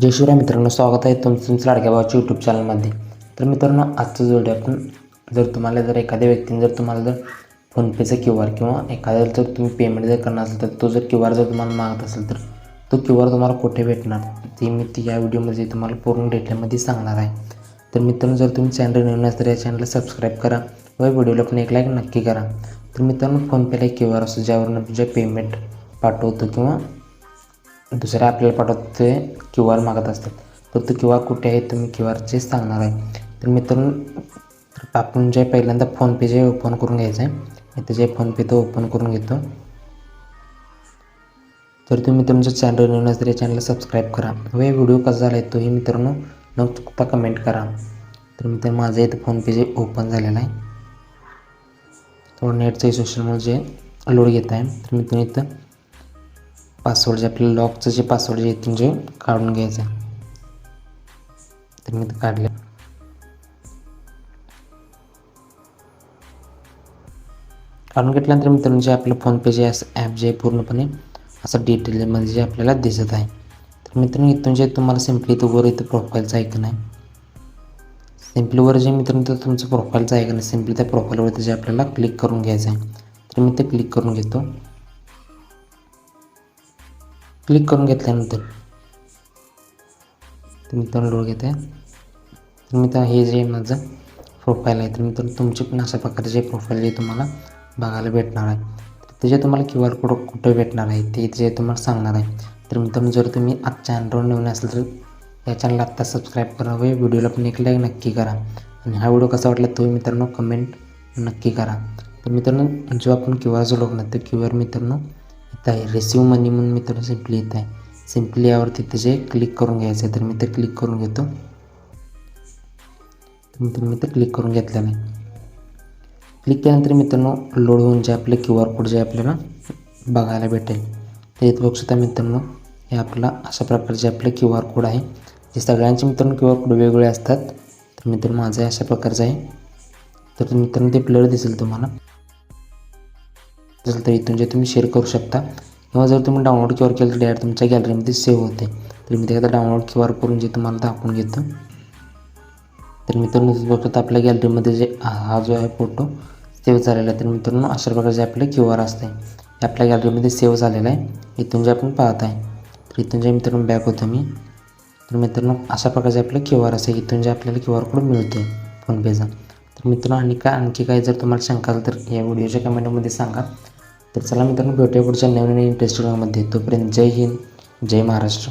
जय शिवराय मित्रांनो स्वागत आहे तुमचं तुमचं लाडक्या भावाच्या यूट्यूब चॅनलमध्ये तर मित्रांनो आजचं जोडी आपण जर तुम्हाला जर एखाद्या व्यक्तीने जर तुम्हाला जर फोनपेचा क्यू आर किंवा एखाद्या जर तुम्ही पेमेंट जर करणार असेल तर तो जर क्यू आर जर तुम्हाला मागत असेल तर तो क्यू आर तुम्हाला कुठे भेटणार? ते मी ती या व्हिडिओमध्ये तुम्हाला पूर्ण डिटेलमध्ये सांगणार आहे. तर मित्रांनो जर तुम्ही चॅनल नवीन असेल तर या चॅनलला सबस्क्राईब करा व व्हिडिओला पण एक लाईक नक्की करा. तर मित्रांनो फोनपेला एक क्यू आर असतो ज्यावरून जे पेमेंट पाठवतो किंवा दुसऱ्या आपल्याला पाठवत ते क्यू आर मागत असतात. तर तो क्यू आर कुठे आहे? तुम्ही क्यू आरचे सांगणार आहे. तर मित्रांनो तर आपण जे पहिल्यांदा फोनपे जे ओपन करून घ्यायचं आहे मी त्याचे फोनपे तो ओपन करून घेतो. तर तुम्ही तुमचं चॅनल नवीन तरी चॅनलला सबस्क्राईब करा. व व्हिडिओ कसा झाला आहे तोही मित्रांनो न चुकता कमेंट करा. तर मित्र माझं इथं फोनपे जे ओपन झालेलं आहे. थोडं नेटचं सोशल जे लोड घेत आहे. तर मित्रांनो इथं पासवर्ड जे आपल्याला लॉकचं जे पासवर्ड जे इथून जे काढून घ्यायचं. आहे तर मी ते काढले. काढून घेतल्यानंतर मित्रांनो जे आपलं फोनपे जे ॲप जे आहे पूर्णपणे असं डिटेलमध्ये जे आपल्याला दिसत आहे. तर मित्रांनो इथून जे तुम्हाला सिम्पली इथं वर इथं प्रोफाईलचं ऐकन आहे. सिम्पली वर जे मित्रांनो तर तुमचं प्रोफाईलचं ऐकन आहे सिम्पली त्या प्रोफाईलवरती जे आपल्याला क्लिक करून घ्यायचं आहे. तर मी ते क्लिक करून घेतो. क्लिक करून घेतल्यानंतर तर मित्रांनो लोड घेत आहे तर मित्र हे जे माझं प्रोफाईल आहे तर मित्रांनो तुमचे पण अशा प्रकारे जे प्रोफाईल जे तुम्हाला बघायला भेटणार आहे. तर जे तुम्हाला क्यू आर कोड कुठं भेटणार आहे ते जे तुम्हाला सांगणार आहे. तर मित्रांनो जर तुम्ही आजच्या अँड्रॉइड नवीन असेल तर या चॅनलला आत्ता सबस्क्राईब करावे व्हिडिओला पण एक लाईक नक्की करा. आणि हा व्हिडिओ कसा वाटला तो मित्रांनो कमेंट नक्की करा. तर मित्रांनो जो आपण क्यू आर जो लोकणार तर क्यू आर मित्रांनो इथं आहे. रिसिव्ह मनी म्हणून मित्रांनो सिम्पली इथं आहे. सिम्पली यावरती त्याचे क्लिक करून घ्यायचं आहे. तर मी ते क्लिक करून घेतो. तर मी ते क्लिक करून घेतलेलं आहे क्लिक केल्यानंतर मित्रांनो लोड होऊन जे आपले क्यू आर कोड जे आपल्याला बघायला भेटेल तर इथं बघू शकता मित्रांनो हे आपला अशा प्रकारचे आपले क्यू आर कोड आहे. जे सगळ्यांचे मित्रांनो क्यू आर कोड वेगवेगळे असतात. तर मित्रांनो माझं अशा प्रकारचं आहे. तर मित्रांनो ते प्लेअर दिसेल तुम्हाला. असेल तर इथून जे तुम्ही शेअर करू शकता किंवा जर तुम्ही डाउनलोड क्यू आर केलं तर डायरेक्ट तुमच्या गॅलरीमध्ये सेव्ह होते. तर मी ते आता डाउनलोड क्यू आर करून जे तुम्हाला दाखवून घेतो. तर मित्रांनो बघतात आपल्या गॅलरीमध्ये जे हा जो आहे फोटो सेव्ह झालेला आहे. तर मित्रांनो अशा प्रकारचे आपले क्यू आर असते. हे आपल्या गॅलरीमध्ये सेव्ह झालेलं आहे. इथून जे आपण पाहत आहे तर इथून जे मित्रांनो बॅक होतो मी. तर मित्रांनो अशा प्रकारचे आपले क्यू आर असते. इथून जे आपल्याला क्यू आर कोड मिळतो फोनपेचा तर मित्रांनो आणि काय आणखी काय जर तुम्हाला शंका असेल तर या व्हिडिओच्या कमेंटमध्ये सांगा. तर चला मित्रांनो भेटूया पुढच्या नवीन नवीन तोपर्यंत जय हिंद जय महाराष्ट्र.